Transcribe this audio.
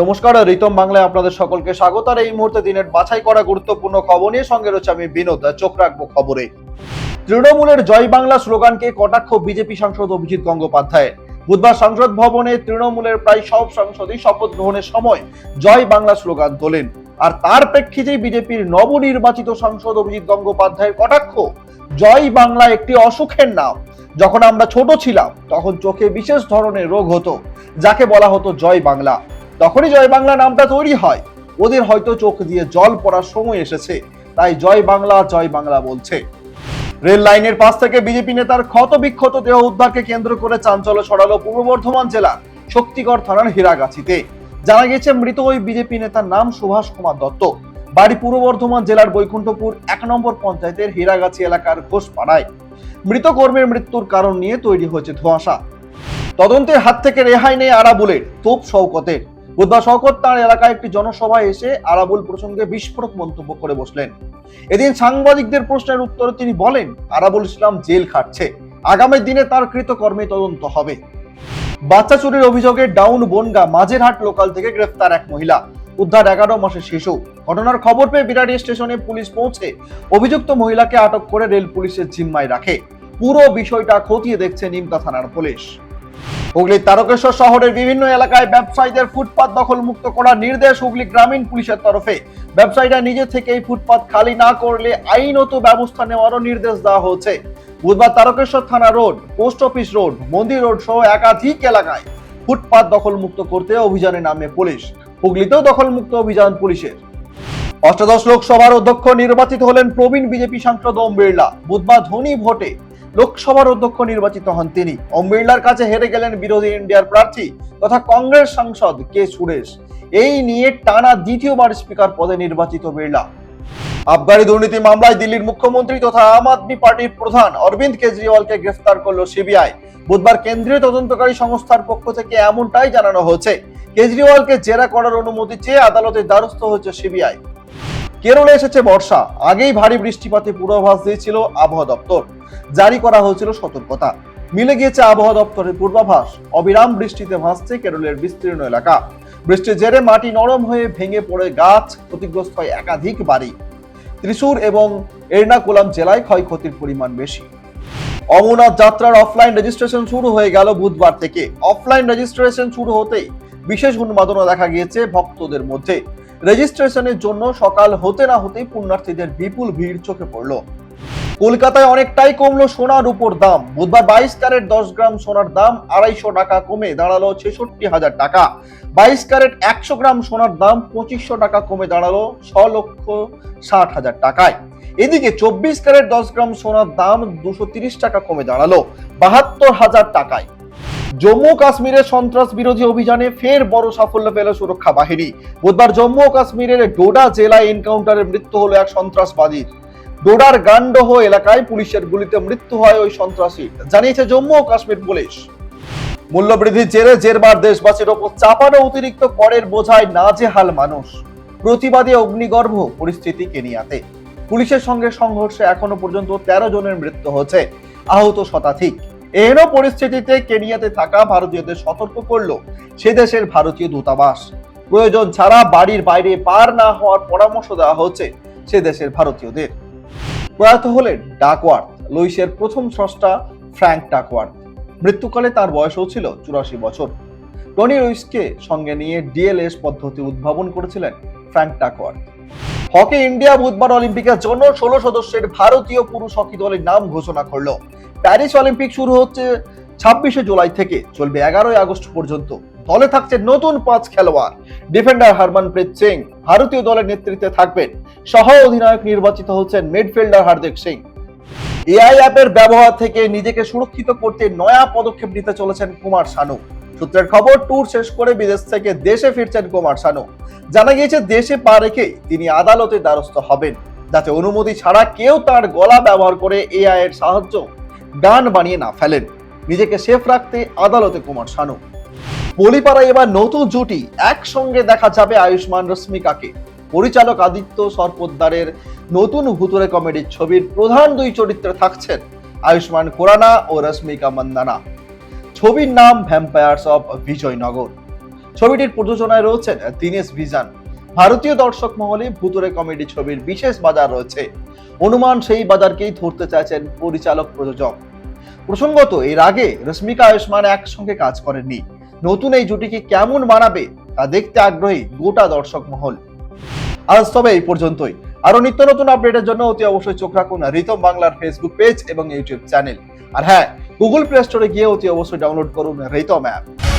নমস্কার, রিতম বাংলায় আপনাদের সকলকে স্বাগত। আর এই মুহূর্তে দিনের বাছাই করা গুরুত্বপূর্ণ খবর নিয়ে সঙ্গে রয়েছে আমি বিনোদ। চোখ রাখব খবরে। তৃণমূলের জয় বাংলা স্লোগানকে কটাক্ষ বিজেপি সাংসদ অভিজিৎ গঙ্গোপাধ্যায় বুধবার সংসদ ভবনে তৃণমূলের প্রায় সব সাংসদই শপথ গ্রহণের সময় জয় বাংলা স্লোগান তোলেন। আর তার প্রেক্ষিতেই বিজেপির নবনির্বাচিত সাংসদ অভিজিৎ গঙ্গোপাধ্যায়ের কটাক্ষ, জয় বাংলা একটি অসুখের নাম। যখন আমরা ছোট ছিলাম, তখন চোখে বিশেষ ধরনের রোগ হতো, যাকে বলা হতো জয় বাংলা। তখনই জয় বাংলা নামটা তৈরি হয়। ওদের হয়তো চোখ দিয়ে জল পড়ার সময় এসেছে। তাই জয় বাংলা জয় বাংলা বলছে। রেল লাইনের পাশ থেকে বিজেপি নেতার ক্ষত বিক্ষত দেহ উদ্ধারকে কেন্দ্র করে চাঞ্চল্য ছড়ালো পূর্ব বর্ধমান জেলার শক্তিগড় থানার হীরাগাছিতে। জানা গেছে, মৃত ওই বিজেপি নেতার নাম সুভাষ কুমার দত্ত। বাড়ি পূর্ব বর্ধমান জেলার বৈকুণ্ঠপুর এক নম্বর পঞ্চায়েতের হীরাগাছি এলাকার ঘোষপাড়ায়। মৃত কর্মীর মৃত্যুর কারণ নিয়ে তৈরি হয়েছে ধোঁয়াশা। তদন্তের হাত থেকে রেহাই নেই আরাবুলের তোপ শওকতের। বুধবার শওকত তার এলাকায় একটি জনসভায় এসে আরাবুল প্রসঙ্গে বিস্ফোরক মন্তব্য করে বসলেন। এদিন সাংবাদিকদের প্রশ্নের উত্তরে তিনি বলেন, আরাবুল ইসলাম জেল খাটছে। আগামী দিনে তার কৃতকর্মে তদন্ত হবে। বাচ্চা চুরির অভিযোগে ডাউন বনগা মাঝেরহাট লোকাল থেকে গ্রেফতার এক মহিলা। উদ্ধার এগারো মাসের শিশু ঘটনার খবর পেয়ে বিরাটি স্টেশনে পুলিশ পৌঁছে অভিযুক্ত মহিলাকে আটক করে রেল পুলিশের জিম্মায় রাখে। পুরো বিষয়টা খতিয়ে দেখছে নিমতা থানার পুলিশ। হুগলির তারকেশ্বর শহরের বিভিন্ন এলাকায় ব্যবসায়ীদের ফুটপাত দখল মুক্ত করার নির্দেশ হুগলি গ্রামীণ পুলিশের তরফে। ব্যবসায়ীরা নিজে থেকেই ফুটপাত খালি না করলে আইনত ব্যবস্থা নেওয়ারও নির্দেশ দেওয়া হয়েছে। বুধবার তারকেশ্বর থানা রোড, পোস্ট অফিস রোড, মন্দির রোড সহ একাধিক এলাকায় ফুটপাত দখল মুক্ত করতে অভিযানে নামে পুলিশ। হুগলিতেও দখল মুক্ত অভিযান পুলিশের। অষ্টাদশ লোকসভার অধ্যক্ষ নির্বাচিত হলেন প্রবীণ বিজেপি সাংসদ ওম বিড়লা। বুধবার ধনী ভোটে লোকসভার অধ্যক্ষ নির্বাচিত হন তিনি। ওম বিড়লার কাছে হেরে গেলেন বিরোধী ইন্ডিয়ার প্রার্থী তথা কংগ্রেস সাংসদ কে সুরেশ। এই নিয়ে টানা দ্বিতীয়বার স্পিকার পদে নির্বাচিত বিড়লা। আবগারি দুর্নীতি মামলায় দিল্লির মুখ্যমন্ত্রী তথা আম আদমি পার্টির প্রধান অরবিন্দ কেজরিওয়ালকে গ্রেফতার করল সিবিআই। বুধবার কেন্দ্রীয় তদন্তকারী সংস্থার পক্ষ থেকে এমনটাই জানানো হয়েছে। কেজরিওয়ালকে জেরা করার অনুমতি চেয়ে আদালতের দ্বারস্থ হয়েছে সিবিআই। কেরলে এসেছে বর্ষা। আগেই ভারী বৃষ্টিপাতে পূর্বাভাস দিয়েছিল আবহাওয়া দপ্তর। জারি করা হয়েছিল সতর্কতা। মিলে গিয়েছে আবহাওয়া দপ্তরের পূর্বাভাস। অবিরাম বৃষ্টিতে ভাসছে কেরলের বিস্তীর্ণ এলাকা। বৃষ্টির জেরে মাটি নরম হয়ে ভেঙে পড়ে গাছ, ক্ষতিগ্রস্ত হয় একাধিক বাড়ি। ত্রিশূর এবং এর্নাকুলাম জেলায় ক্ষয়ক্ষতির পরিমাণ বেশি। অমরনাথ যাত্রার অফলাইন রেজিস্ট্রেশন শুরু হয়ে গেল বুধবার থেকে। অফলাইন রেজিস্ট্রেশন শুরু হতেই বিশেষ উন্মাদনা দেখা গিয়েছে ভক্তদের মধ্যে। রেজিস্ট্রেশনের জন্য সকাল হতে না হতেই পুণ্যার্থীদের বিপুল ভিড় চোখে পড়ল। কলকাতায় অনেকটাই কমলো সোনার উপর দাম। বুধবার বাইশ ক্যারেট দশ গ্রাম সোনার দাম আড়াইশো টাকা কমে দাঁড়াল ছেষট্টি হাজার টাকা। বাইশ ক্যারেট একশো গ্রাম সোনার দাম পঁচিশশো টাকা কমে দাঁড়াল ছ লক্ষ ষাট হাজার টাকায়। এদিকে চব্বিশ ক্যারেট দশ গ্রাম সোনার দাম দুশো তিরিশ টাকা কমে দাঁড়াল বাহাত্তর হাজার টাকায়। জম্মু কাশ্মীরের সন্ত্রাস বিরোধী অভিযানে ফের বড় সাফল্য পেল সুরক্ষা বাহিনী। বুধবার জম্মু ও কাশ্মীরের ডোডা জেলায় এনকাউন্টারে মৃত্যু হলো এক সন্ত্রাসবাদীর ডোডার গান্ডহ এলাকায় পুলিশের গুলিতে মৃত্যু হয় ওই সন্ত্রাসী, জানিয়েছে জম্মু ও কাশ্মীর পুলিশ। মূল্যবৃদ্ধির জেরে জেরবার দেশবাসীর ওপর চাপানো অতিরিক্ত করের বোঝায় নাজেহাল মানুষ। প্রতিবাদে অগ্নিগর্ভ পরিস্থিতি কেনিয়াতে। পুলিশের সঙ্গে সংঘর্ষে এখনও পর্যন্ত তেরো জনের মৃত্যু হয়েছে। আহত শতাধিক। এহেন পরিস্থিতিতে কেনিয়াতে থাকা ভারতীয়দের সতর্ক করল সে দেশের ভারতীয় দূতাবাস। প্রয়োজন ছাড়া বাড়ির বাইরে পার না হওয়ার পরামর্শ দেওয়া হচ্ছে সে দেশের ভারতীয়দের। প্রয়াত হলেন ডাকওয়ার্থ, লুইসের প্রথম স্রষ্টা ফ্র্যাঙ্ক ডাকওয়ার্থ। মৃত্যুকালে তার বয়সও ছিল চুরাশি বছর। টনি লুইসকে সঙ্গে নিয়ে ডিএলএস পদ্ধতি উদ্ভাবন করেছিলেন ফ্র্যাঙ্ক ডাকওয়ার্থ। হকি ইন্ডিয়া বুধবার অলিম্পিকের জন্য ষোলো সদস্যের ভারতীয় পুরুষ হকি দলের নাম ঘোষণা করল। প্যারিস অলিম্পিক শুরু হচ্ছে ছাব্বিশে জুলাই থেকে, চলবে এগারোই আগস্ট পর্যন্ত। দলে থাকছে নতুন পাঁচ খেলোয়াড়। ডিফেন্ডার হারমানপ্রীত সিং ভারতীয় দলের নেতৃত্বে থাকবেন। সহ অধিনায়ক নির্বাচিত হচ্ছেন মিডফিল্ডার হার্দিক সিং। এআই অ্যাপের ব্যবহার থেকে নিজেকে সুরক্ষিত করতে নয়া পদক্ষেপ নিতে চলেছেন কুমার শানু। সূত্রের খবর ট্যুর শেষ করে বিদেশ থেকে দেশে ফিরছেন কুমার শানু। জানা গিয়েছে, দেশে পা রেখে তিনি আদালতে দ্বারস্থ হবেন। যাতে অনুমতি ছাড়া কেউ তার গলা ব্যবহার করে এআই এর সাহায্য গান বানিয়ে না ফেলেন। নিজেকে সেফ রাখতে আদালতে কুমার শানু। বলিপাড়ায় এবার নতুন জুটি, একসঙ্গে দেখা যাবে আয়ুষ্মান রশ্মিকাকে। পরিচালক আদিত্য সরপোদ্দারের নতুন ভুতুরে কমেডির ছবির প্রধান দুই চরিত্রে থাকছেন আয়ুষ্মান খুরানা ও রশ্মিকা মন্দানা। ছবির নাম ভ্যাম্পায়ার্স অফ বিজয়নগর ছবিটির প্রযোজনায় রয়েছেন দীনেশ ভিজান। ভারতীয় দর্শক মহলে ভুতুরে কমেডি ছবির বিশেষ বাজার রয়েছে। অনুমান সেই বাজারকেই ধরতে চাইছেন পরিচালক প্রযোজক। প্রসঙ্গত, এর আগে রশ্মিকা আয়ুষ্মান একসঙ্গে কাজ করেননি। নতুন এই জুটিকে কেমন বানাবে তা দেখতে আগ্রহী গোটা দর্শক মহল। আজ তবে এই পর্যন্তই। আরও নিত্য নতুন আপডেটের জন্য অতি অবশ্যই চোখ রাখুন রিতম বাংলার ফেসবুক পেজ এবং ইউটিউব চ্যানেল আর হ্যাঁ গুগল প্লে স্টোরে গিয়ে অতি অবশ্যই ডাউনলোড করুন রেতম অ্যাপ